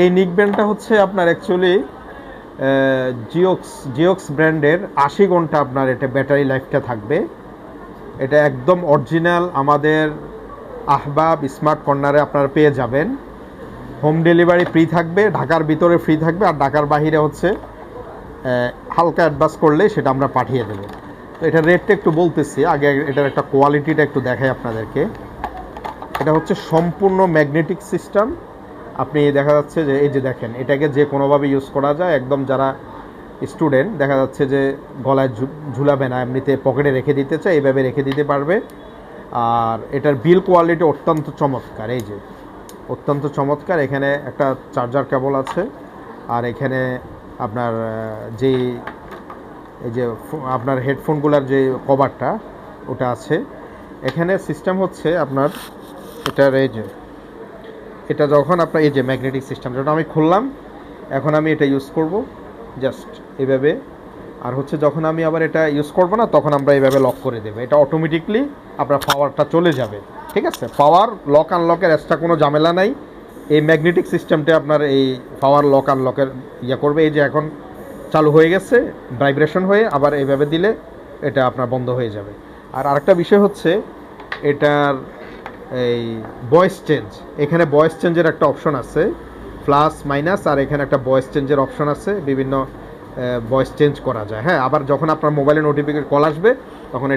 এই নিক ব্যান্ডটা হচ্ছে আপনার অ্যাকচুয়ালি জিওক্স জিওক্স ব্র্যান্ডের আশি ঘণ্টা আপনার এটা ব্যাটারি লাইফটা থাকবে। এটা একদম অরিজিনাল আমাদের আহবাব স্মার্ট কর্নারে আপনারা পেয়ে যাবেন। হোম ডেলিভারি ফ্রি থাকবে, ঢাকার ভিতরে ফ্রি থাকবে, আর ঢাকার বাহিরে হচ্ছে হালকা অ্যাডভান্স করলে সেটা আমরা পাঠিয়ে দেবো। তো এটার রেটটা একটু বলতেছি, আগে এটার একটা কোয়ালিটিটা একটু দেখাই আপনাদেরকে। এটা হচ্ছে সম্পূর্ণ ম্যাগনেটিক সিস্টেম আপনি দেখা যাচ্ছে যে, এই যে দেখেন, এটাকে যে কোনোভাবে ইউজ করা যায়, একদম যারা স্টুডেন্ট দেখা যাচ্ছে যে গলায় ঝুলাবে না, এমনিতে পকেটে রেখে দিতে চায় এইভাবে রেখে দিতে পারবে। আর এটার বিল কোয়ালিটি অত্যন্ত চমৎকার, এই যে। অত্যন্ত চমৎকার, এখানে একটা চার্জার কেবল আছে। আর এখানে আপনার যেই, এই যে আপনার হেডফোনগুলোর যে কভারটা ওটা আছে। এখানে সিস্টেম হচ্ছে আপনার, এটার এই যে এটা যখন আপনার, এই যে ম্যাগনেটিক সিস্টেম যেটা আমি খুললাম, এখন আমি এটা ইউজ করব জাস্ট এভাবে। আর হচ্ছে যখন আমি আবার এটা ইউজ করব না, তখন আমরা এইভাবে লক করে দেবো। এটা অটোমেটিকলি আপনার পাওয়ারটা চলে যাবে। ঠিক আছে? পাওয়ার লক আনলকের এক্সট্রা কোনো ঝামেলা নাই। এই ম্যাগনেটিক সিস্টেমটা আপনার এই পাওয়ার লক আনলকের ইয়ে করবে। এই যে এখন চালু হয়ে গেছে ভাইব্রেশন হয়ে আবার এইভাবে দিলে এটা আপনার বন্ধ হয়ে যাবে। আর আরেকটা বিষয় হচ্ছে, এটার এই ভয়েস চেঞ্জ এখানে ভয়েস চেঞ্জের একটা অপশন আছে প্লাস মাইনাস আর এখানে একটা ভয়েস চেঞ্জের অপশন আছে। বিভিন্ন ভয়েস চেঞ্জ করা যায়। হ্যাঁ আবার যখন আপনার মোবাইলে নোটিফিকেশন কল আসবে